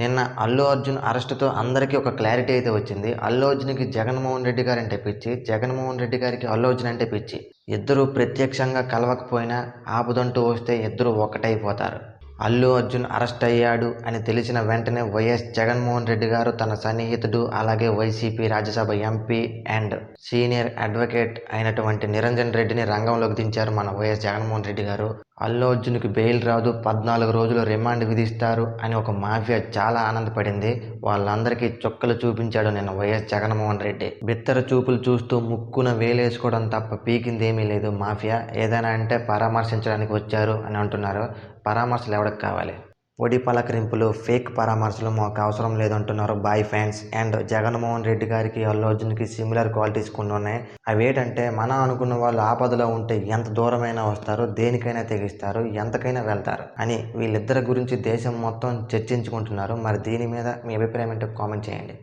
నిన్న అల్లు అర్జున్ అరెస్టుతో అందరికీ ఒక క్లారిటీ అయితే వచ్చింది. అల్లు అర్జున్కి జగన్మోహన్ రెడ్డి గారు అంటే పిచ్చి జగన్మోహన్ రెడ్డి గారికి అల్లు అర్జున్ అంటే పిచ్చి. ఇద్దరు ప్రత్యక్షంగా కలవకపోయినా ఆపుదంటూ వస్తే ఇద్దరు ఒకటైపోతారు. అల్లు అర్జున్ అరెస్ట్ అయ్యాడు అని తెలిసిన వెంటనే వైఎస్ జగన్మోహన్ రెడ్డి గారు తన సన్నిహితుడు అలాగే YCP Rajya Sabha MP and senior advocate అయినటువంటి నిరంజన్ రెడ్డిని రంగంలోకి దించారు మన వైఎస్ జగన్మోహన్ రెడ్డి గారు. అల్లు అర్జున్కి బెయిల్ రాదు పద్నాలుగు రోజులు రిమాండ్ విధిస్తారు అని ఒక మాఫియా చాలా ఆనందపడింది. వాళ్ళందరికీ చుక్కలు చూపించాడు నిన్న వైఎస్ జగన్మోహన్ రెడ్డి. బిత్తర చూపులు చూస్తూ ముక్కున వేలేసుకోవడం తప్ప పీకింది ఏమీ లేదు మాఫియా. ఏదైనా అంటే పరామర్శించడానికి వచ్చారు అని అంటున్నారు. పరామర్శలు ఎవరికి కావాలి? ఒడి పలకరింపులు ఫేక్ పరామర్శలు మాకు అవసరం లేదంటున్నారు boy fans and Jaganmohan Reddy గారికి అల్లు అర్జున్కి సిమిలర్ క్వాలిటీస్ కొన్ని ఉన్నాయి. అవి ఏంటంటే మన అనుకున్న వాళ్ళు ఆపదలో ఉంటే ఎంత దూరమైనా వస్తారు దేనికైనా తెగిస్తారు ఎంతకైనా వెళ్తారు అని వీళ్ళిద్దరి గురించి దేశం మొత్తం చర్చించుకుంటున్నారు. మరి దీని మీద మీ అభిప్రాయం ఏంటో కామెంట్ చేయండి.